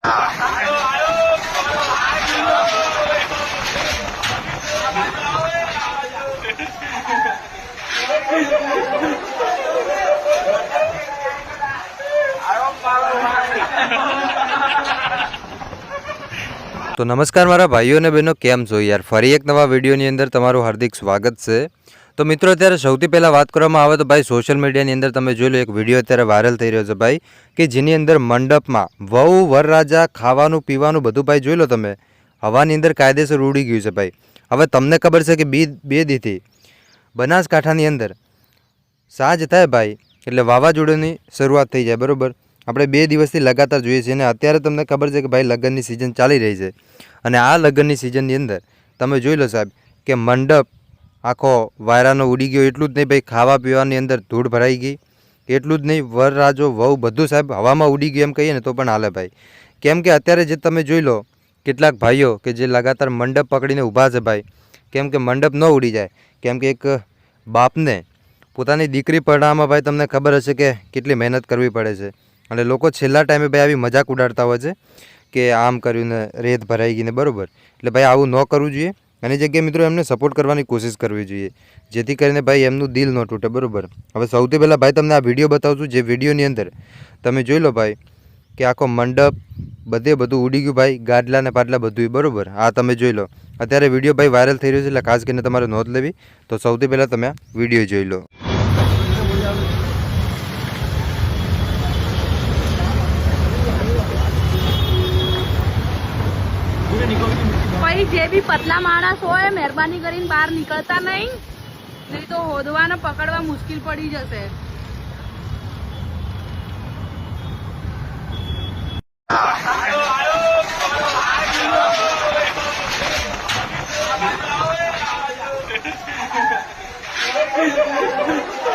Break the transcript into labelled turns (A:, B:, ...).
A: તો નમસ્કાર મારા ભાઈઓ અને બહેનો, કેમ છો યાર? ફરી એક નવા વિડીયોની અંદર તમારું હાર્દિક સ્વાગત છે. તો મિત્રો અત્યારે સૌથી પહેલાં વાત કરવામાં આવે તો ભાઈ સોશિયલ મીડિયાની અંદર તમે જોઈ લો, એક વીડિયો અત્યારે વાયરલ થઈ રહ્યો છે ભાઈ, કે જેની અંદર મંડપમાં વહુ, વરરાજા ખાવાનું, પીવાનું બધું ભાઈ જોઈ લો તમે, હવાની અંદર કાયદેસર ઉડી ગયું છે ભાઈ. હવે તમને ખબર છે કે બી, બે દીથી બનાસકાંઠાની અંદર સાંજ થાય ભાઈ, એટલે વાવાઝોડાની શરૂઆત થઈ જાય, બરાબર? આપણે બે દિવસથી લગાતાર જોઈએ છીએ અને અત્યારે તમને ખબર છે કે ભાઈ લગ્નની સિઝન ચાલી રહી છે. અને આ લગ્નની સિઝનની અંદર તમે જોઈ લો સાહેબ, કે મંડપ આખો વાયરાનો ઉડી ગયો. એટલું જ નહીં ભાઈ, ખાવા પીવાની અંદર ધૂળ ભરાઈ ગઈ. એટલું જ નહીં વરરાજો વહુ બધું સાહેબ હવામાં ઉડી ગયું એમ કહીએ ને તો પણ હાલે ભાઈ. કેમ કે અત્યારે જે તમે જોઈ લો, કેટલાક ભાઈઓ કે જે લગાતાર મંડપ પકડીને ઊભા છે ભાઈ, કેમ કે મંડપ ન ઉડી જાય. કેમ કે એક બાપને, પોતાની દીકરી પરણાવવામાં ભાઈ તમને ખબર હશે કે કેટલી મહેનત કરવી પડે છે. અને લોકો છેલ્લા ટાઈમે ભાઈ આવી મજાક ઉડાડતા હોય છે કે આમ કર્યું ને રેત ભરાઈ ગઈ ને બરાબર. એટલે ભાઈ આવું ન કરવું જોઈએ. એની જગ્યાએ મિત્રો એમને સપોર્ટ કરવાની કોશિશ કરવી જોઈએ. જેથી કરીને ભાઈ એમનું દિલ ન તૂટે, બરાબર? હવે સૌથી પહેલાં ભાઈ તમને આ વીડિયો બતાવું જે વિડીયોની અંદર. તમે જોઈ લો ભાઈ કે આખો મંડપ, બધે બધું ઉડી ગયું ભાઈ ગાડલા ને પાટલા બધું બરાબર? આ તમે જોઈ લો. અત્યારે વીડિયો ભાઈ વાયરલ થઈ રહ્યો છે એટલે ખાસ કરીને તમારે નોંધ લેવી. તો સૌથી પહેલાં તમે આ વીડિયો જોઈ લો.
B: પછી જે બી પતલા માણસ હોય મહેરબાની કરીને બહાર નીકળતા નહીં. નહીં તો હોદવાને પકડવા મુશ્કેલ પડી જશે.